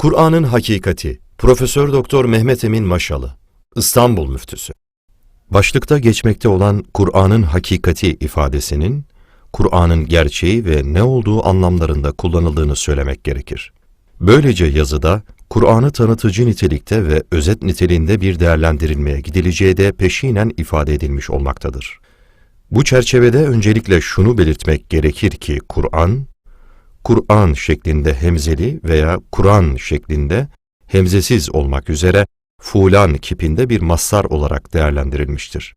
Kur'an'ın Hakikati Profesör Doktor Mehmet Emin Maşalı İstanbul Müftüsü Başlıkta geçmekte olan Kur'an'ın hakikati ifadesinin Kur'an'ın gerçeği ve ne olduğu anlamlarında kullanıldığını söylemek gerekir. Böylece yazıda Kur'an'ı tanıtıcı nitelikte ve özet niteliğinde bir değerlendirilmeye gidileceği de peşinen ifade edilmiş olmaktadır. Bu çerçevede öncelikle şunu belirtmek gerekir ki Kur'an, Kur'an şeklinde hemzeli veya Kur'an şeklinde hemzesiz olmak üzere fulan kipinde bir mastar olarak değerlendirilmiştir.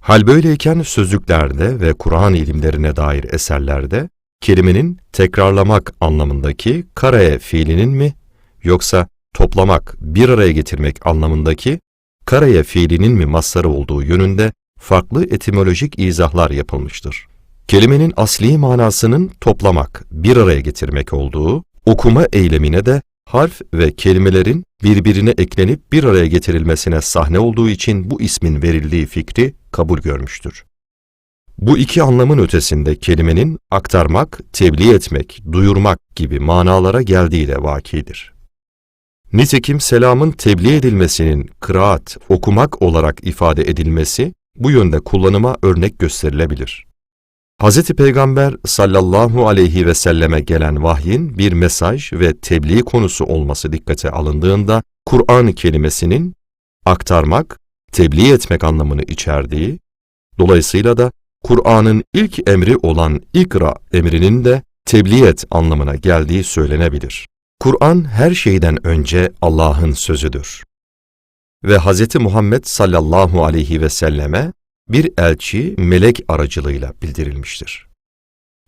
Hal böyleyken sözlüklerde ve Kur'an ilimlerine dair eserlerde kelimenin tekrarlamak anlamındaki kareye fiilinin mi yoksa toplamak, bir araya getirmek anlamındaki kareye fiilinin mi mastarı olduğu yönünde farklı etimolojik izahlar yapılmıştır. Kelimenin asli manasının toplamak, bir araya getirmek olduğu, okuma eylemine de harf ve kelimelerin birbirine eklenip bir araya getirilmesine sahne olduğu için bu ismin verildiği fikri kabul görmüştür. Bu iki anlamın ötesinde kelimenin aktarmak, tebliğ etmek, duyurmak gibi manalara geldiği de vakidir. Nitekim selamın tebliğ edilmesinin kıraat, okumak olarak ifade edilmesi bu yönde kullanıma örnek gösterilebilir. Hz. Peygamber sallallahu aleyhi ve selleme gelen vahyin bir mesaj ve tebliğ konusu olması dikkate alındığında Kur'an kelimesinin aktarmak, tebliğ etmek anlamını içerdiği, dolayısıyla da Kur'an'ın ilk emri olan ikra emrinin de tebliğ et anlamına geldiği söylenebilir. Kur'an her şeyden önce Allah'ın sözüdür. Ve Hz. Muhammed sallallahu aleyhi ve selleme bir elçi melek aracılığıyla bildirilmiştir.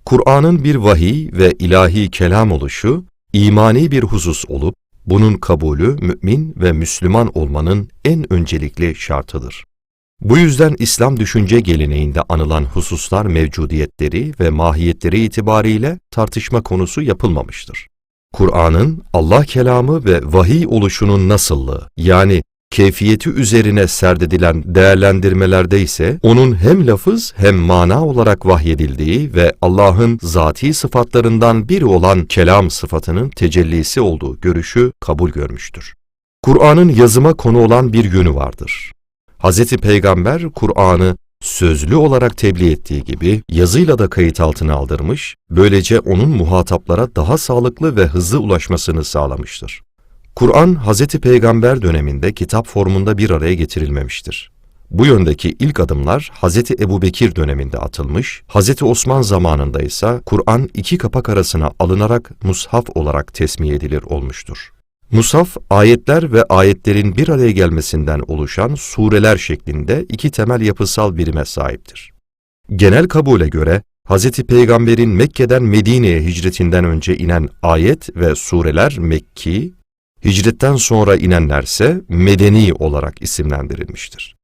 Kur'an'ın bir vahiy ve ilahi kelam oluşu, imani bir husus olup, bunun kabulü mümin ve Müslüman olmanın en öncelikli şartıdır. Bu yüzden İslam düşünce geleneğinde anılan hususlar mevcudiyetleri ve mahiyetleri itibariyle tartışma konusu yapılmamıştır. Kur'an'ın Allah kelamı ve vahiy oluşunun nasıllığı yani keyfiyeti üzerine serdedilen değerlendirmelerde ise onun hem lafız hem mana olarak vahyedildiği ve Allah'ın zati sıfatlarından biri olan kelam sıfatının tecellisi olduğu görüşü kabul görmüştür. Kur'an'ın yazıma konu olan bir yönü vardır. Hz. Peygamber Kur'an'ı sözlü olarak tebliğ ettiği gibi yazıyla da kayıt altına aldırmış, böylece onun muhataplara daha sağlıklı ve hızlı ulaşmasını sağlamıştır. Kur'an, Hz. Peygamber döneminde kitap formunda bir araya getirilmemiştir. Bu yöndeki ilk adımlar Hz. Ebu Bekir döneminde atılmış, Hz. Osman zamanında ise Kur'an iki kapak arasına alınarak mushaf olarak tesmiye edilir olmuştur. Musaf, ayetler ve ayetlerin bir araya gelmesinden oluşan sureler şeklinde iki temel yapısal birime sahiptir. Genel kabule göre, Hz. Peygamber'in Mekke'den Medine'ye hicretinden önce inen ayet ve sureler Mekki, hicretten sonra inenlerse Medeni olarak isimlendirilmiştir.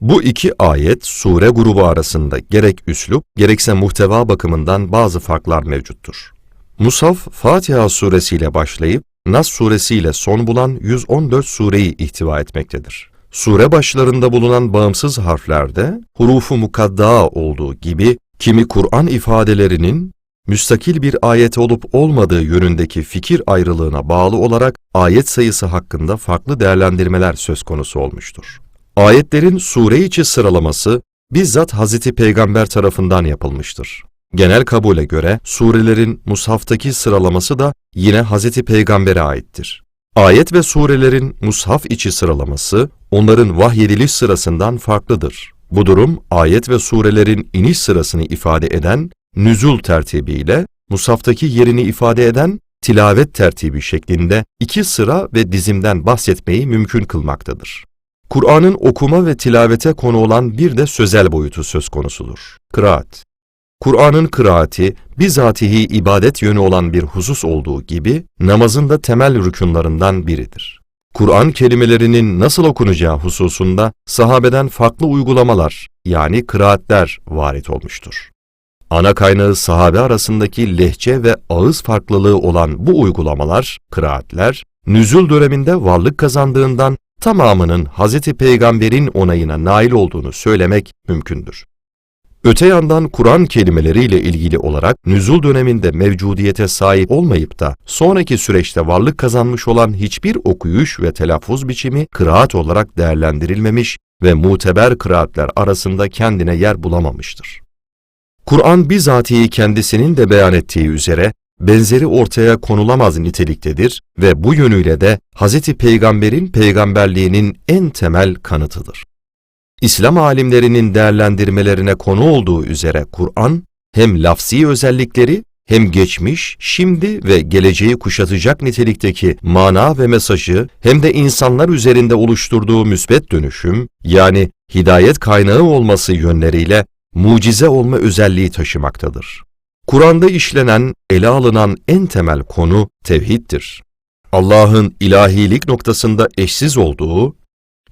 Bu iki ayet, sure grubu arasında gerek üslup, gerekse muhteva bakımından bazı farklar mevcuttur. Musaf, Fatiha suresiyle başlayıp, Nas suresiyle son bulan 114 sureyi ihtiva etmektedir. Sure başlarında bulunan bağımsız harflerde hurufu mukaddaa olduğu gibi kimi Kur'an ifadelerinin müstakil bir ayet olup olmadığı yönündeki fikir ayrılığına bağlı olarak ayet sayısı hakkında farklı değerlendirmeler söz konusu olmuştur. Ayetlerin sure içi sıralaması bizzat Hazreti Peygamber tarafından yapılmıştır. Genel kabule göre surelerin mushaftaki sıralaması da yine Hazreti Peygamber'e aittir. Ayet ve surelerin mushaf içi sıralaması onların vahyediliş sırasından farklıdır. Bu durum ayet ve surelerin iniş sırasını ifade eden nüzul tertibiyle musaftaki yerini ifade eden tilavet tertibi şeklinde iki sıra ve dizimden bahsetmeyi mümkün kılmaktadır. Kur'an'ın okuma ve tilavete konu olan bir de sözel boyutu söz konusudur. Kıraat Kur'an'ın kıraati, bizatihi ibadet yönü olan bir husus olduğu gibi, namazın da temel rükunlarından biridir. Kur'an kelimelerinin nasıl okunacağı hususunda sahabeden farklı uygulamalar, yani kıraatler varit olmuştur. Ana kaynağı sahabe arasındaki lehçe ve ağız farklılığı olan bu uygulamalar, kıraatler, nüzul döneminde varlık kazandığından tamamının Hz. Peygamber'in onayına nail olduğunu söylemek mümkündür. Öte yandan Kur'an kelimeleriyle ilgili olarak nüzul döneminde mevcudiyete sahip olmayıp da sonraki süreçte varlık kazanmış olan hiçbir okuyuş ve telaffuz biçimi kıraat olarak değerlendirilmemiş ve muteber kıraatler arasında kendine yer bulamamıştır. Kur'an bizatihi kendisinin de beyan ettiği üzere benzeri ortaya konulamaz niteliktedir ve bu yönüyle de Hz. Peygamber'in peygamberliğinin en temel kanıtıdır. İslam alimlerinin değerlendirmelerine konu olduğu üzere Kur'an, hem lafsi özellikleri hem geçmiş, şimdi ve geleceği kuşatacak nitelikteki mana ve mesajı hem de insanlar üzerinde oluşturduğu müsbet dönüşüm, yani hidayet kaynağı olması yönleriyle mucize olma özelliği taşımaktadır. Kur'an'da işlenen, ele alınan en temel konu tevhiddir. Allah'ın ilahilik noktasında eşsiz olduğu,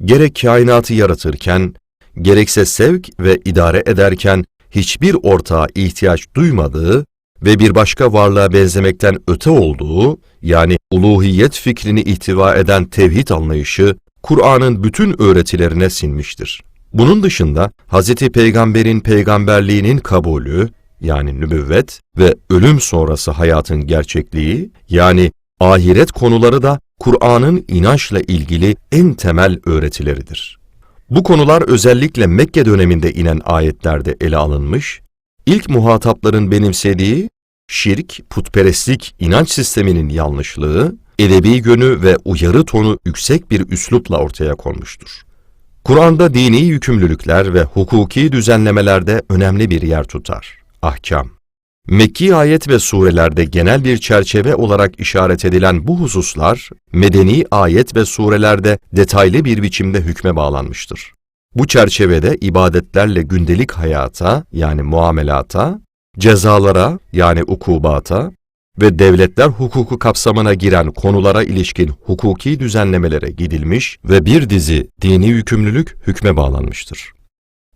gerek kainatı yaratırken, gerekse sevk ve idare ederken hiçbir ortağa ihtiyaç duymadığı ve bir başka varlığa benzemekten öte olduğu, yani uluhiyet fikrini ihtiva eden tevhid anlayışı, Kur'an'ın bütün öğretilerine sinmiştir. Bunun dışında Hz. Peygamber'in peygamberliğinin kabulü, yani nübüvvet ve ölüm sonrası hayatın gerçekliği, yani ahiret konuları da Kur'an'ın inançla ilgili en temel öğretileridir. Bu konular özellikle Mekke döneminde inen ayetlerde ele alınmış, ilk muhatapların benimsediği şirk, putperestlik inanç sisteminin yanlışlığı, edebi yönü ve uyarı tonu yüksek bir üslupla ortaya konmuştur. Kur'an'da dini yükümlülükler ve hukuki düzenlemelerde önemli bir yer tutar. Ahkam Mekki ayet ve surelerde genel bir çerçeve olarak işaret edilen bu hususlar, medeni ayet ve surelerde detaylı bir biçimde hükme bağlanmıştır. Bu çerçevede ibadetlerle gündelik hayata yani muamelata, cezalara yani ukubata ve devletler hukuku kapsamına giren konulara ilişkin hukuki düzenlemelere gidilmiş ve bir dizi dini yükümlülük hükme bağlanmıştır.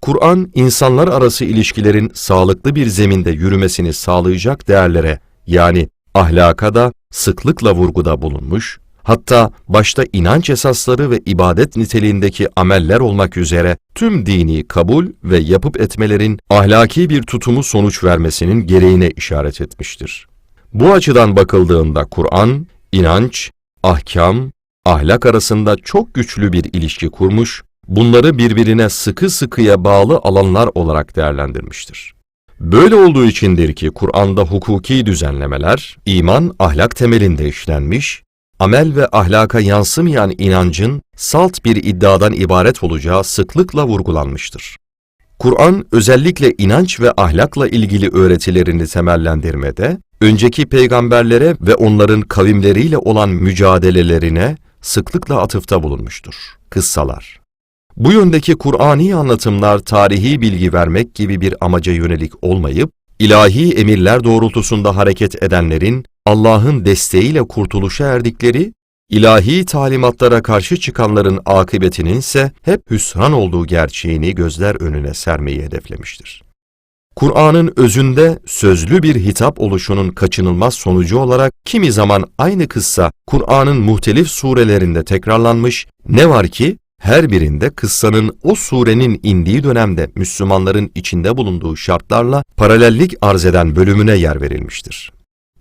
Kur'an, insanlar arası ilişkilerin sağlıklı bir zeminde yürümesini sağlayacak değerlere, yani ahlaka da sıklıkla vurguda bulunmuş, hatta başta inanç esasları ve ibadet niteliğindeki ameller olmak üzere tüm dini kabul ve yapıp etmelerin ahlaki bir tutumu sonuç vermesinin gereğine işaret etmiştir. Bu açıdan bakıldığında Kur'an, inanç, ahkam, ahlak arasında çok güçlü bir ilişki kurmuş bunları birbirine sıkı sıkıya bağlı alanlar olarak değerlendirmiştir. Böyle olduğu içindir ki Kur'an'da hukuki düzenlemeler, iman ahlak temelinde işlenmiş, amel ve ahlaka yansımayan inancın salt bir iddiadan ibaret olacağı sıklıkla vurgulanmıştır. Kur'an özellikle inanç ve ahlakla ilgili öğretilerini temellendirmede, önceki peygamberlere ve onların kavimleriyle olan mücadelelerine sıklıkla atıfta bulunmuştur. Kıssalar bu yöndeki Kur'ani anlatımlar tarihi bilgi vermek gibi bir amaca yönelik olmayıp, ilahi emirler doğrultusunda hareket edenlerin Allah'ın desteğiyle kurtuluşa erdikleri, ilahi talimatlara karşı çıkanların akıbetinin ise hep hüsran olduğu gerçeğini gözler önüne sermeyi hedeflemiştir. Kur'an'ın özünde sözlü bir hitap oluşunun kaçınılmaz sonucu olarak kimi zaman aynı kıssa Kur'an'ın muhtelif surelerinde tekrarlanmış, ne var ki her birinde kıssanın o surenin indiği dönemde Müslümanların içinde bulunduğu şartlarla paralellik arz eden bölümüne yer verilmiştir.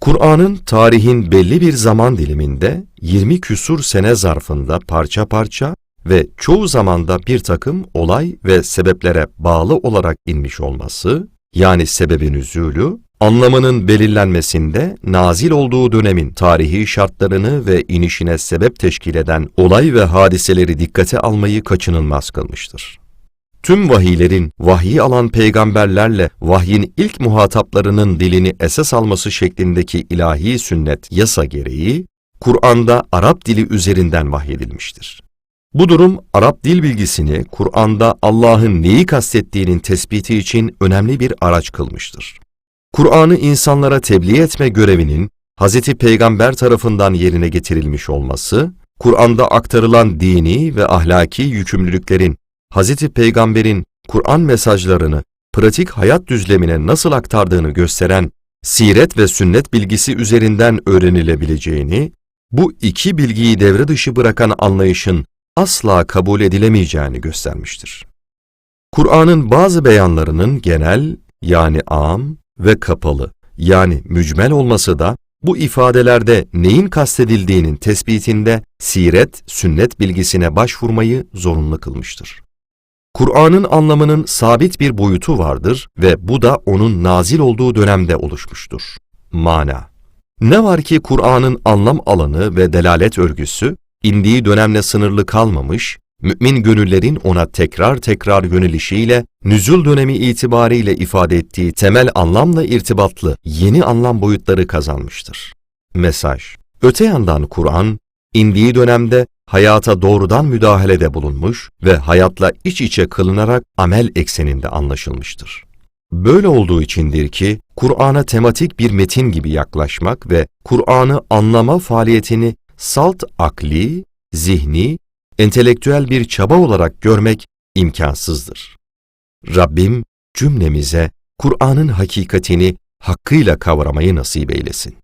Kur'an'ın tarihin belli bir zaman diliminde 20 küsur sene zarfında parça parça ve çoğu zamanda bir takım olay ve sebeplere bağlı olarak inmiş olması, yani sebebin üzülü, anlamının belirlenmesinde nazil olduğu dönemin tarihi şartlarını ve inişine sebep teşkil eden olay ve hadiseleri dikkate almayı kaçınılmaz kılmıştır. Tüm vahiylerin vahyi alan peygamberlerle vahyin ilk muhataplarının dilini esas alması şeklindeki ilahi sünnet yasa gereği, Kur'an'da Arap dili üzerinden vahyedilmiştir. Bu durum Arap dil bilgisini Kur'an'da Allah'ın neyi kastettiğinin tespiti için önemli bir araç kılmıştır. Kur'an'ı insanlara tebliğ etme görevinin Hz. Peygamber tarafından yerine getirilmiş olması, Kur'an'da aktarılan dini ve ahlaki yükümlülüklerin Hz. Peygamber'in Kur'an mesajlarını pratik hayat düzlemine nasıl aktardığını gösteren siret ve sünnet bilgisi üzerinden öğrenilebileceğini, bu iki bilgiyi devre dışı bırakan anlayışın asla kabul edilemeyeceğini göstermiştir. Kur'an'ın bazı beyanlarının genel yani am ve kapalı yani mücmel olması da bu ifadelerde neyin kastedildiğinin tespitinde siret, sünnet bilgisine başvurmayı zorunlu kılmıştır. Kur'an'ın anlamının sabit bir boyutu vardır ve bu da onun nazil olduğu dönemde oluşmuştur. Mana Ne var ki Kur'an'ın anlam alanı ve delalet örgüsü, indiği dönemle sınırlı kalmamış, mümin gönüllerin ona tekrar tekrar yönelişiyle, nüzul dönemi itibariyle ifade ettiği temel anlamla irtibatlı yeni anlam boyutları kazanmıştır. Mesaj Öte yandan Kur'an, indiği dönemde hayata doğrudan müdahalede bulunmuş ve hayatla iç içe kılınarak amel ekseninde anlaşılmıştır. Böyle olduğu içindir ki Kur'an'a tematik bir metin gibi yaklaşmak ve Kur'an'ı anlama faaliyetini salt akli, zihni, entelektüel bir çaba olarak görmek imkansızdır. Rabbim cümlemize Kur'an'ın hakikatini hakkıyla kavramayı nasip eylesin.